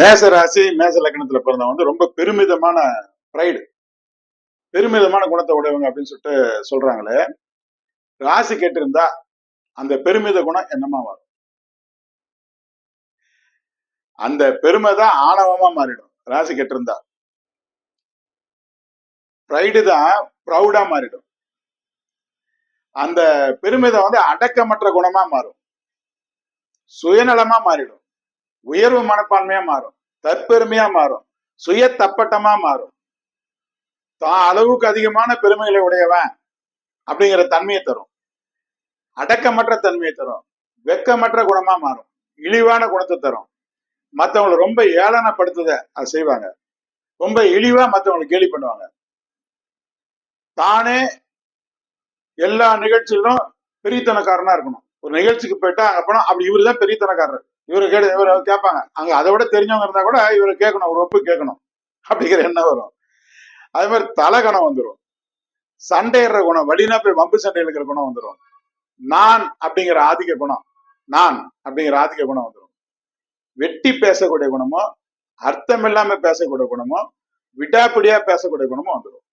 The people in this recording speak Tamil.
மேச ராசி மேச லக்னத்துல பிறந்தவங்க வந்து ரொம்ப பெருமிதமான ப்ரைடு பெருமிதமான குணத்தை உடையவங்க அப்படின்னு சொல்லிட்டு சொல்றாங்களே ராசி கேட்டிருந்தா அந்த பெருமித குணம் என்னமா வரும்? அந்த பெருமை தான் ஆணவமா மாறிடும் ராசி கேட்டிருந்தா. ப்ரைடு தான் ப்ரௌடா மாறிடும். அந்த பெருமிதம் வந்து அடக்கமற்ற குணமா மாறும். சுயநலமா மாறிடும். உயர்வு மனப்பான்மையா மாறும். தற்பெருமையா மாறும். சுய தப்பட்டமா மாறும். தான் அளவுக்கு அதிகமான பெருமைகளை உடையவன் அப்படிங்கிற தன்மையை தரும். அடக்கமற்ற தன்மையை தரும். வெக்கமற்ற குணமா மாறும். இழிவான குணத்தை தரும். மற்றவங்களை ரொம்ப ஏளனப்படுத்துத அதை செய்வாங்க. ரொம்ப இழிவா மற்றவங்களை கேலி பண்ணுவாங்க. தானே எல்லா நிகழ்ச்சியிலும் பெரியத்தனக்காரனா இருக்கணும். ஒரு நிகழ்ச்சிக்கு போயிட்டா அங்க போனா அப்படி இவரு தான் பெரியத்தனக்காரர் இவரை கேடு இவரை கேட்பாங்க அங்க அதை விட தெரிஞ்சவங்க இருந்தா கூட இவரை கேட்கணும் ஒரு ஒப்பு கேட்கணும். அப்படிங்கிற எண்ணம் வரும். அதே மாதிரி தலை கணம் வந்துடும் சண்டையிடுற குணம் வழினா போய் வம்பு சண்டை இருக்கிற குணம் வந்துடும் நான் அப்படிங்கிற ஆதிக்க குணம் நான் அப்படிங்கிற ஆதிக்க குணம் வந்துடும் வெட்டி பேசக்கூடிய குணமோ அர்த்தம் இல்லாம பேசக்கூடிய குணமோ விடாப்பிடியா பேசக்கூடிய குணமும் வந்துடும்